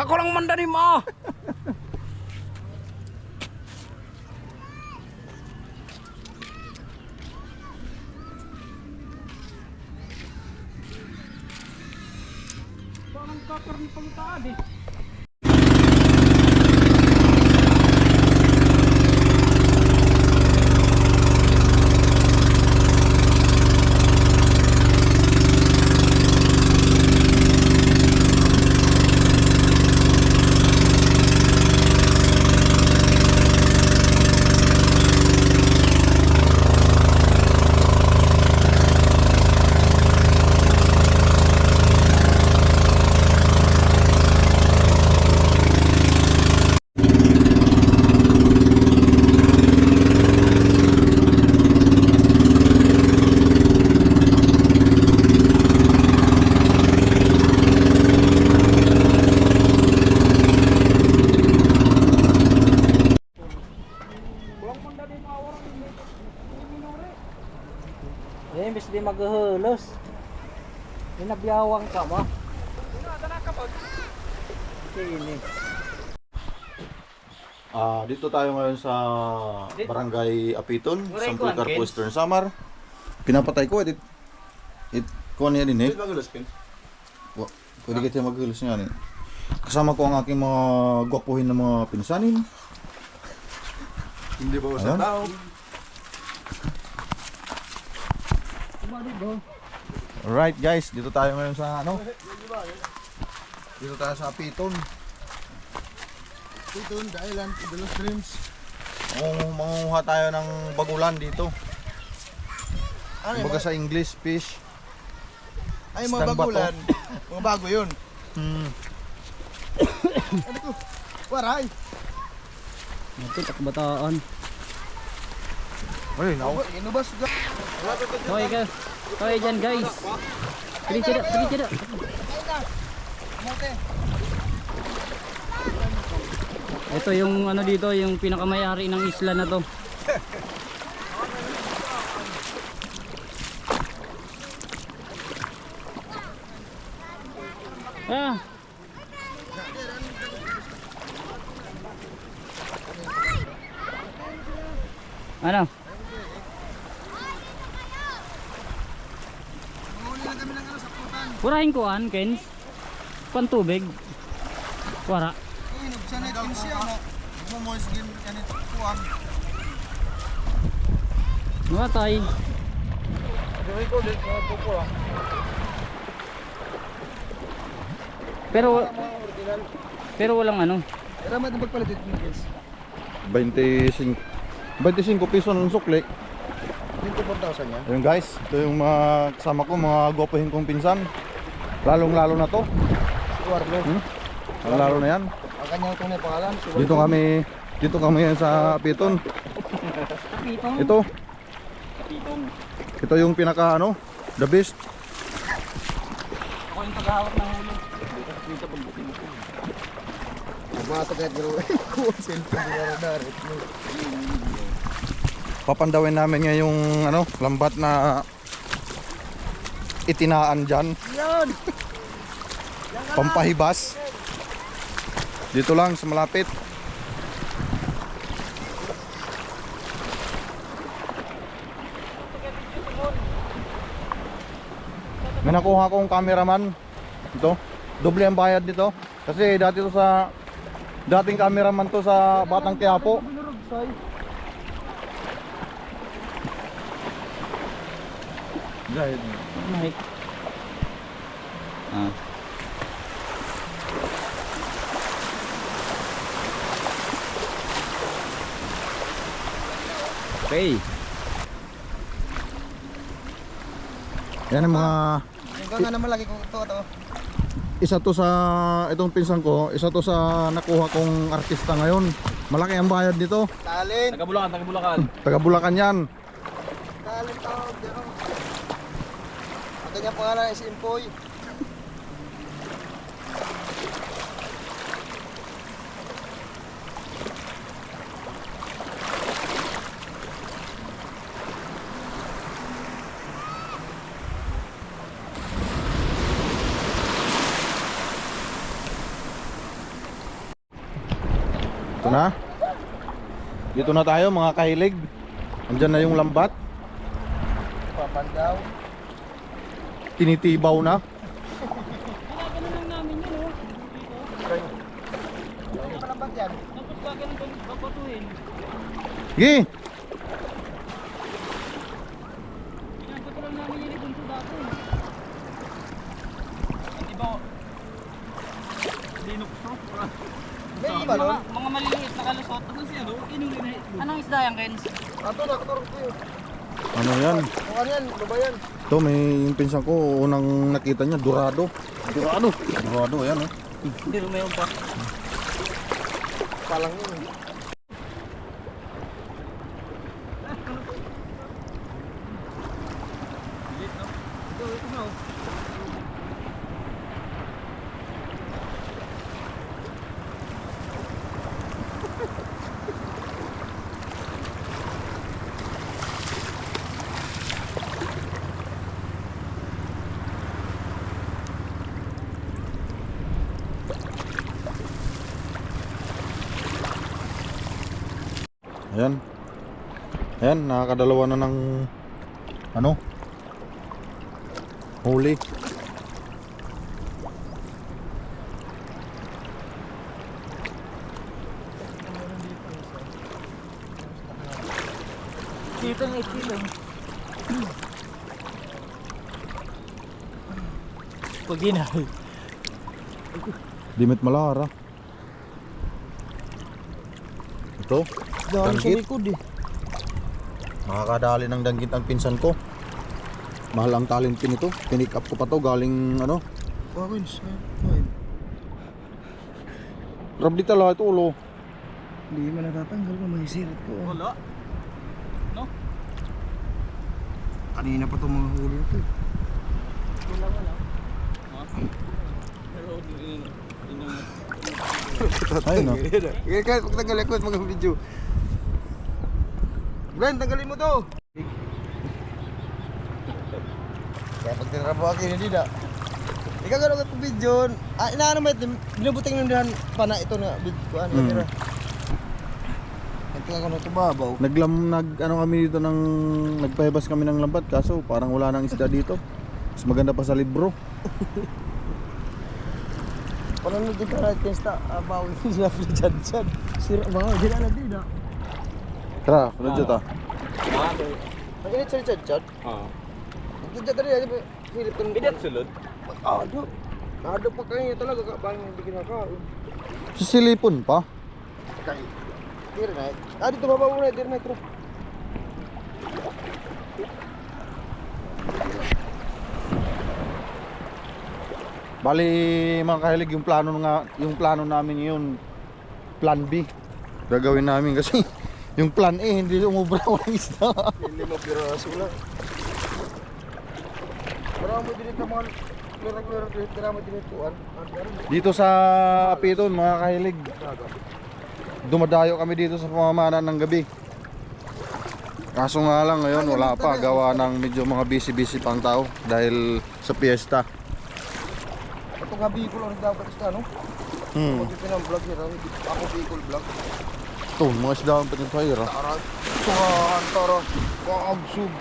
Kakulang mandani mo. Parang kakarni pang tadi. Eh, imbis di maghuhulos. Pinabiyawang ka kapag. Kini. Ah, dito tayo ngayon sa Barangay Apiton, Sampul? Carpo Eastern Samar. Pinapatay ko edit. It kuan yan din eh. Wa, pwede kita maghulos nga ni. Kasama ko ang aking mga gwapuhin na mga pinsanin. Hindi ba Ayan. sa tao? Alright guys, dito tayo ngayon sa ano? Dito tayo sa Apiton. Ito, the island, the lost dreams. Mangunguha tayo ng bagulan dito. Ano yung Kumbaga mga, sa English, fish. ay, mga isdang bagulan. mga bago yun. Hmm. Ano ko? Waray. Ito takbataan. Ay, now. Inubas ka. Hoy ka. Hoy dyan guys. Sige tira, sige tira. Ito yung ano dito, yung pinakamayari ng isla na to. Ah. Kami ng ano sa putan. Purahin ko an, Kens. Pantubig. Wara. Ay, nagsanay din siya. no? Mumoy sige ganito. Kuwang. Matay. Pero pero walang ano. Pero may magpalit ito guys. 25 25 piso ng sukli. 24,000 yan. Ayun guys, ito yung mga kasama ko, mga gwapuhin kong pinsan. Lalong lalo na to. Si Warlo. Hmm? Lalo na yan. Ang kanyang tunay pangalan. Si Dito kami, dito kami yan sa Piton. Pitong. Ito. Ito yung pinaka ano, the best. Ako yung tagahawak ng huli. Mga tagad. Kuwang cellphone di na darit. Papandawin namin nga yung ano, lambat na itinaan dyan. Yan. Pampahibas. Dito lang sa malapit. May nakuha akong cameraman. Ito. Doble ang bayad dito. Kasi dati to sa dating cameraman to sa Batang Quiapo. Guys. Mike. Ah. Okay. Yan ang mga Ikaw nga naman lagi kong ito. ito. isa to sa itong pinsan ko, isa to sa nakuha kong artista ngayon. Malaki ang bayad dito. Talent. Taga Bulacan, taga Bulacan. Taga Bulacan yan. Talent tawag. Ang kanyang pangalan ay si Impoy. na. Dito na tayo mga kahilig. Andyan na yung lambat. Papandaw. Tinitibaw na. Ginagano lang namin yun, oh. Ano? Tapos gagano ba babatuhin? Gi! Ginagawa lang namin yun dun sa dati. Di ba? Linok to. May iba nun? Mga, mga maliliit na kalusot. Ano siya no? Na Anong isda yan, Kens? Ato, nakaturog ko yun. Ano yan? Kung ano yan, ano ba yan? Ito may yung pinsan ko unang nakita niya Dorado. Dorado. Dorado yan oh. Hindi rumayon pa. Palang yun. Ayan. Ayan, nakakadalawa na ng ano? Huli. Dito ng estilo. Pag ginay. Dimit malara. Ito, Dahil sa Danggit? likod eh. makakadali ng danggit ang pinsan ko. Mahal ang talent pin ito. Pinick up ko pa to galing ano. Bakit? Ay, Rabdi tala ito ulo. Hindi man natatanggal ko, mahisirit ko. ah. Wala. No? Kanina pa itong mga huli ito. eh. Pero in, in, Ayun no. Kaya kahit pag tanggalin ko at mga video. Glenn, tanggalin mo to! Kaya pag tinrapo ako, hindi na. Ikaw gano'n ka video. Ah, inaano mo ito, binubuting nung dihan pa na ito na video ko. Ano, Hmm. tira. Ito ako na ito babaw. Naglam nag ano kami dito ng nagpahibas kami ng lambat kaso parang wala nang isda dito. Mas maganda pa sa libro. Parang nandito ka natin sa abaw yung sila dyan dyan. Sira ba? Hindi na natin na. Tara, kulad dyan ta. Nag-init sa dyan dyan. ah. Dyan dyan dyan dyan. Philip ko Bidat sulod. Ah, do. Nado pa kayo talaga ka bang hindi kinakain. Sisilipon pa. Kay. Tira na. Ah, dito baba muna, tira na ito. Bali mga kahilig yung plano nga yung plano namin ngayon plan B. Gagawin namin kasi yung plan A hindi umubra ng isda. Hindi mo piraso lang. Marami din ito mga klaro-klaro dito. Sa Apiton mga kahilig. Dumadayo kami dito sa pamamanan ng gabi. Kaso nga lang ngayon wala pa gawa ng medyo mga busy-busy pang tao dahil sa piyesta. Ito nga Bicol ang dapat isda, no? Hmm. Nila, ako Bicol vlog. Ito, mga isda ang pinagpahira. Tara, tuhan, tara, kaagsug.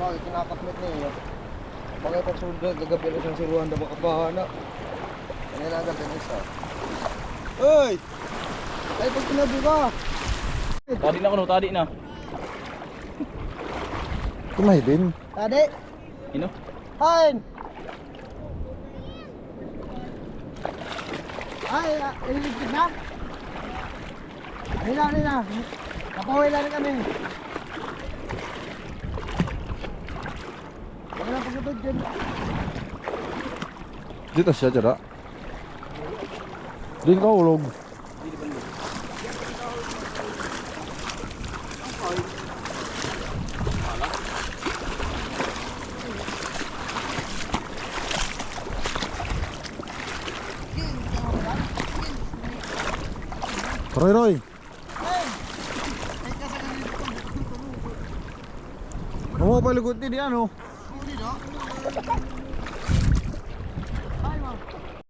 Ay, kinakatmit na yun. Mga ito suda, gagabi na siyang siruhan na makapahana. Ano na agad ang isa? Uy! Ay, pag tinabi ka! Tadi na ko tadi na. Tumay din. Tadi! Ino? Hain! Ay, ah, ililigpit na? Nila, nila. Kapawi lang kami. Wala na pagkatod dyan. Dito siya, tira. Din ka ulog. Roy, Roy. Mo palugod din yan, oh. No?